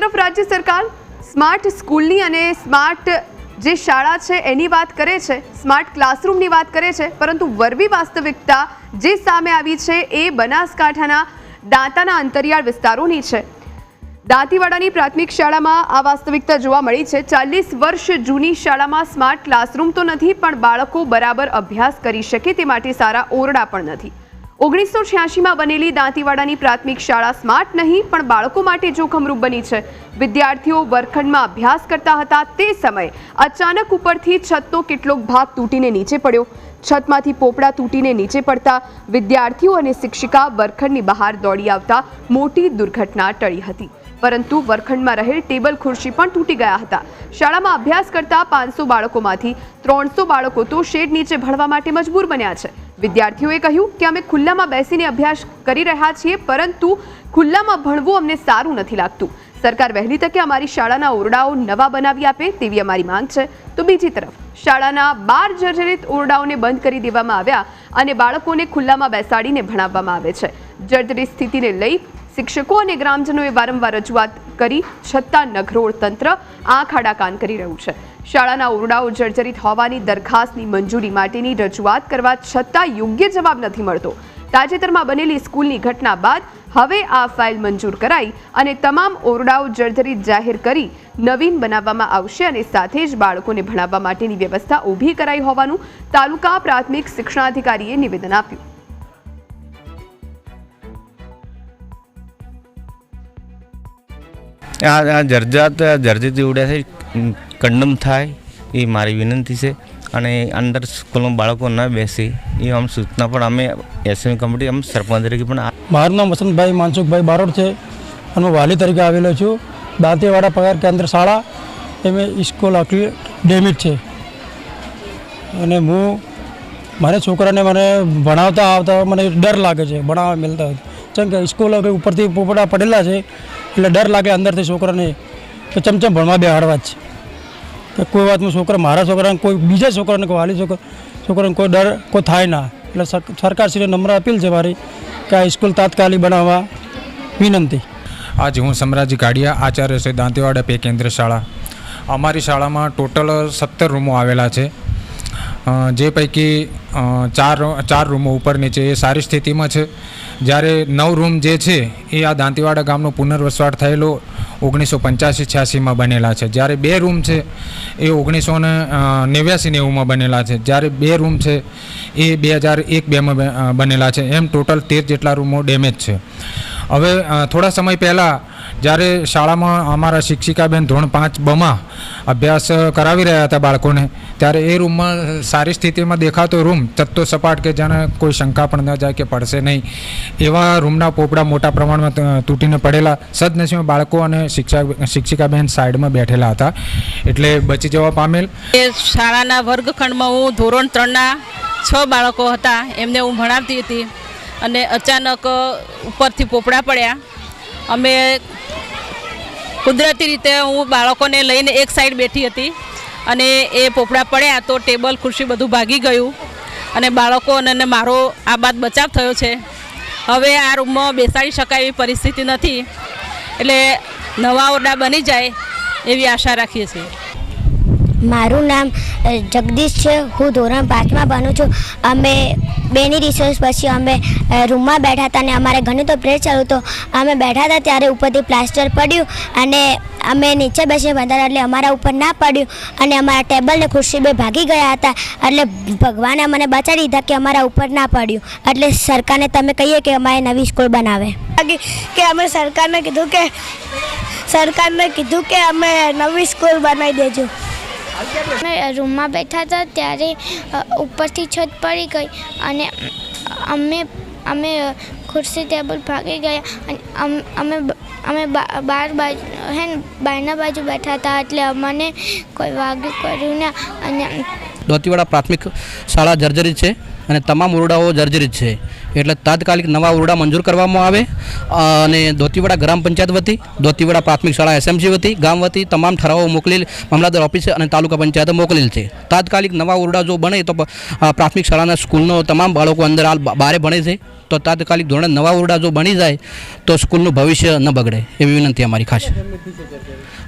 તરફ રાજ્ય સરકાર સ્માર્ટ સ્કૂલની અને સ્માર્ટ જે શાળા છે એની વાત કરે છે, સ્માર્ટ ક્લાસરૂમની વાત કરે છે, પરંતુ વરવી વાસ્તવિકતા જે સામે આવી છે એ બનાસકાંઠાના દાંતાના અંતરિયાળ વિસ્તારોની છે. દાંતીવાડાની પ્રાથમિક શાળામાં આ વાસ્તવિકતા જોવા મળી છે. ચાલીસ વર્ષ જૂની શાળામાં સ્માર્ટ ક્લાસરૂમ તો નથી, પણ બાળકો બરાબર અભ્યાસ કરી શકે તે માટે સારા ઓરડા પણ નથી. ઓગણીસો છ્યાસીમાં બનેલી દાંતીવાડાની પ્રાથમિક શાળા સ્માર્ટ નહીં, પણ બાળકો માટે જોખમરૂપ બની છે. વિદ્યાર્થીઓ વર્ગખંડમાં અભ્યાસ કરતા હતા તે સમયે અચાનક ઉપરથી છતનો કેટલોક ભાગ તૂટીને નીચે પડ્યો. છતમાંથી પોપડા તૂટીને નીચે પડતા વિદ્યાર્થીઓ અને શિક્ષિકા વર્ગખંડની બહાર દોડી આવતા મોટી દુર્ઘટના ટળી હતી. પરંતુ વર્ગખંડમાં રહેલ ટેબલ ખુરશી પણ તૂટી ગયા હતા. શાળામાં અભ્યાસ કરતા પાંચસો બાળકોમાંથી ત્રણસો બાળકો તો શેડ નીચે ભણવા માટે મજબૂર બન્યા છે. વિદ્યાર્થીઓએ કહ્યું કે અમે ખુલ્લામાં બેસીને અભ્યાસ કરી રહ્યા છીએ, પરંતુ ખુલ્લામાં ભણવું અમને સારું નથી લાગતું. સરકાર વહેલી તકે અમારી શાળાના ઓરડાઓ નવા બનાવી આપે તેવી અમારી માંગ છે. તો બીજી તરફ, શાળાના બાર જર્જરિત ઓરડાઓને બંધ કરી દેવામાં આવ્યા અને બાળકોને ખુલ્લામાં બેસાડીને ભણાવવામાં આવે છે. જર્જરિત સ્થિતિને લઈ શિક્ષકો અને ગ્રામજનોએ વારંવાર રજૂઆત કરી, છતાં નઘરોળ તંત્ર આંખ આડા કાન કરી રહ્યું છે. શાળાના ઓરડાઓ જર્જરિત હોવાની દરખાસ્તની મંજૂરી માટેની રજૂઆત કરવા છતાં યોગ્ય જવાબ નથી મળતો. તાજેતરમાં બનેલી સ્કૂલની ઘટના બાદ હવે આ ફાઇલ મંજૂર કરાઈ અને તમામ ઓરડાઓ જર્જરિત જાહેર કરી નવીન બનાવવામાં આવશે અને સાથે જ બાળકોને ભણાવવા માટેની વ્યવસ્થા ઊભી કરાઈ હોવાનું તાલુકા પ્રાથમિક શિક્ષણાધિકારીએ નિવેદન આપ્યું. આ આ જર્જાત ઉડ્યા છે. કંડમ થાય, એ મારી વિનંતી છે. અને અંદર સ્કૂલમાં બાળકો ન બેસી, એ આમ સૂચના પણ અમે એસએમ કમિટી, આમ સરપંચ તરીકે પણ મારું નામ વસંતભાઈ માનસુખભાઈ બારોટ છે. અને હું વાલી તરીકે આવેલો છું. દાંતેવાડા પગાર કેન્દ્ર શાળા, એમાં સ્કૂલ આખી ડેમેજ છે. અને હું, મારા છોકરાને મને ભણાવતા આવતા મને ડર લાગે છે. ભણાવવા મળતા હોય કેમ કે સ્કૂલ હવે ઉપરથી પોપડા પડેલા છે, એટલે ડર લાગે અંદરથી છોકરાને તો ચમચમ ભણવા બેહાડવા જ છે. કોઈ વાતમાં છોકરા, મારા છોકરાને કોઈ, બીજા છોકરાને કોઈ વાલી છોકરા છોકરાને કોઈ ડર, કોઈ થાય ના. એટલે સરકારશ્રીને નમ્ર અપીલ છે મારી કે આ સ્કૂલ તાત્કાલિક બનાવવા વિનંતી. આજે હું સમરાજી ગાડિયા આચાર્ય છે દાંતેવાડા પે કેન્દ્ર શાળા. અમારી શાળામાં ટોટલ સત્તર રૂમો આવેલા છે. જે પૈકી ચાર ચાર રૂમો ઉપર નીચે એ સારી સ્થિતિમાં છે. જ્યારે નવ રૂમ જે છે, એ આ દાંતીવાડા ગામનો પુનર્વસવાટ થયેલો ઓગણીસો પંચ્યાસી છ્યાસીમાં બનેલા છે. જ્યારે બે રૂમ છે, એ ઓગણીસો ને નેવ્યાસી નેવુંમાં બનેલા છે. જ્યારે બે રૂમ છે, એ બે હજાર એક બેમાં બનેલા છે. એમ ટોટલ તેર જેટલા રૂમો ડેમેજ છે. હવે થોડા સમય પહેલાં જ્યારે શાળામાં અમારા શિક્ષિકાબેન ધોરણ પાંચ બમાં અભ્યાસ કરાવી રહ્યા હતા બાળકોને, ત્યારે એ રૂમમાં સારી સ્થિતિમાં દેખાતો રૂમ ચત્તો સપાટ કે જેને કોઈ શંકા પણ ન જાય કે પડશે નહીં, એવા રૂમના પોપડા મોટા પ્રમાણમાં તૂટીને પડેલા સદનસીબે બાળકો અને શિક્ષક શિક્ષિકાબેન સાઈડમાં બેઠેલા હતા. એટલે બચી જવા પામેલ. એ શાળાના વર્ગખંડમાં હું ધોરણ ત્રણના છ બાળકો હતા, એમને હું ભણાવતી હતી. અને અચાનક ઉપરથી પોપડા પડ્યા. અમે કુદરતી રીતે હું બાળકોને લઈને એક સાઈડ બેઠી હતી અને એ પોપડા પડ્યા તો ટેબલ, ખુરશી બધું ભાગી ગયું અને બાળકો અને મારો આ બાદ બચાવ થયો છે. હવે આ રૂમમાં બેસાડી શકાય એવી પરિસ્થિતિ નથી. એટલે નવા ઓરડા બની જાય એવી આશા રાખીએ છીએ. મારું નામ જગદીશ છે. હું ધોરણ પાંચમાં ભણું છું. અમે બેની રિસોર્સ પછી અમે રૂમમાં બેઠા હતા અને અમારે ગણિતનો પ્રેસ ચાલુ હતો. અમે બેઠા હતા ત્યારે ઉપરથી પ્લાસ્ટર પડ્યું અને અમે નીચે બેસીને ભણતા એટલે અમારા ઉપર ના પડ્યું અને અમારા ટેબલ ને ખુરશી બે ભાગી ગયા હતા. એટલે ભગવાને અમને બચાવી દીધા કે અમારા ઉપર ના પડ્યું. એટલે સરકારને તમે કહીએ કે અમારે નવી સ્કૂલ બનાવે. કે અમે સરકારને કીધું કે, સરકારને કીધું કે અમે નવી સ્કૂલ બનાવી દેજો. અમે રૂમમાં બેઠા હતા ત્યારે ઉપરથી છત પડી ગઈ અને અમે અમે ખુરશી ટેબલ ભાગી ગયા અને અમ- અમે બાર બાજુ, હે ને બહારના બાજુ બેઠા હતા એટલે અમને કોઈ વાગ્યું કર્યું ના અને દોતીવાડા પ્રાથમિક શાળા જર્જરિત છે અને તમામ ઓરડાઓ જર્જરિત છે. એટલે તાત્કાલિક નવા ઓરડા મંજૂર કરવામાં આવે, અને ધોતીવાડા ગ્રામ પંચાયત વતી, ધોતીવાડા પ્રાથમિક શાળા એસએમસી વતી, ગામ વતી તમામ ઠરાવો મોકલેલ, મામલતદાર ઓફિસે અને તાલુકા પંચાયતે મોકલેલ છે. તાત્કાલિક નવા ઓરડા જો બને તો પ્રાથમિક શાળાના સ્કૂલનો તમામ બાળકો અંદર હાલ બહારે ભણે છે. તો તાત્કાલિક ધોરણે નવા ઓરડા જો બની જાય, તો સ્કૂલનું ભવિષ્ય ન બગડે, એવી વિનંતી અમારી ખાસ.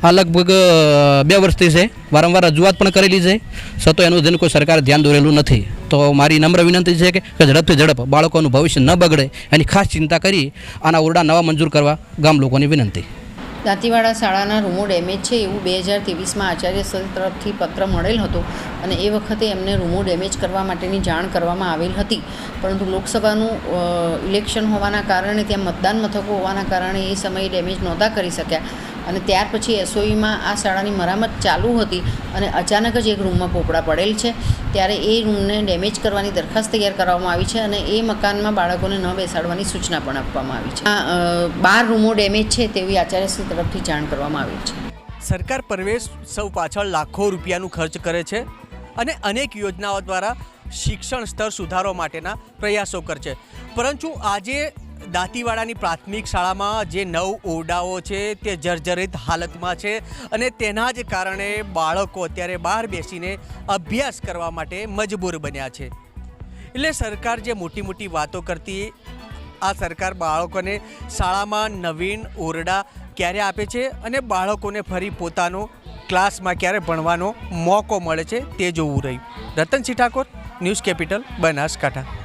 આ લગભગ બે વર્ષથી છે. વારંવાર રજૂઆત પણ કરેલી છે. છતાં એનું જેનું કોઈ સરકારે ધ્યાન દોરેલું નથી. તો મારી નમ્ર વિનંતી છે કે ઝડપથી ઝડપ બાળકોનું ભવિષ્ય ન બગડે એની ખાસ ચિંતા કરી આના ઓરડા નવા મંજૂર કરવા ગામ લોકોની વિનંતી. દાંતીવાડા શાળાના રૂમો ડેમેજ છે એવું બે હજાર ત્રેવીસમાં આચાર્ય સર તરફથી પત્ર મળેલ હતો અને એ વખતે એમને રૂમો ડેમેજ કરવા માટેની જાણ કરવામાં આવેલ હતી. પરંતુ લોકસભાનું ઇલેક્શન હોવાના કારણે, ત્યાં મતદાન મથકો હોવાના કારણે એ સમયે ડેમેજ નહોતા કરી શક્યા. અને ત્યાર પછી એસઓઈમાં આ શાળાની મરામત ચાલુ હતી અને અચાનક જ એક રૂમમાં પોપડા પડેલ છે. ત્યારે એ રૂમને ડેમેજ કરવાની દરખાસ્ત તૈયાર કરવામાં આવી છે અને એ મકાનમાં બાળકોને ન બેસાડવાની સૂચના પણ આપવામાં આવી છે. આ બાર રૂમો ડેમેજ છે તેવી આચાર્યશ્રી તરફથી જાણ કરવામાં આવી છે. સરકાર પ્રવેશ સૌ પાછળ લાખો રૂપિયાનું ખર્ચ કરે છે અને અનેક યોજનાઓ દ્વારા શિક્ષણ સ્તર સુધારવા માટેના પ્રયાસો કરે છે પરંતુ આજે દાંતીવાડાની પ્રાથમિક શાળામાં જે નવ ઓરડાઓ છે તે જર્જરિત હાલતમાં છે અને તેના જ કારણે બાળકો અત્યારે બહાર બેસીને અભ્યાસ કરવા માટે મજબૂર બન્યા છે. એટલે સરકાર જે મોટી મોટી વાતો કરતી, આ સરકાર બાળકોને શાળામાં નવીન ઓરડા ક્યારે આપે છે અને બાળકોને ફરી પોતાનો ક્લાસમાં ક્યારે ભણવાનો મોકો મળે છે તે જોવું રહ્યું. Ratansinh Thakor, news capital, Banaskantha.